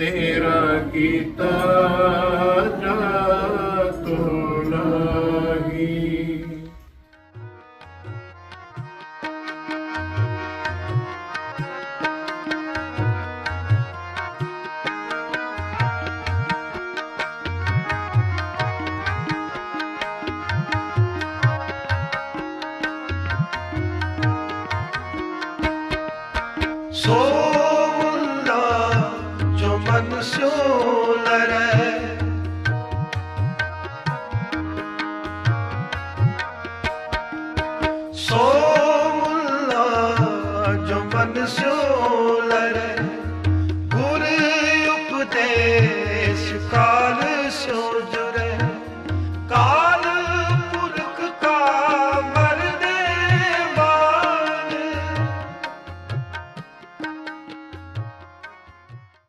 ਤੇਰਾ ਕੀਤਾ ਜਾਤੋ ਮਨ ਸਿਉ ਲਰੈ ਸੋ ਮੁੱਲਾ ਜੋ ਮਨ ਸਿਉ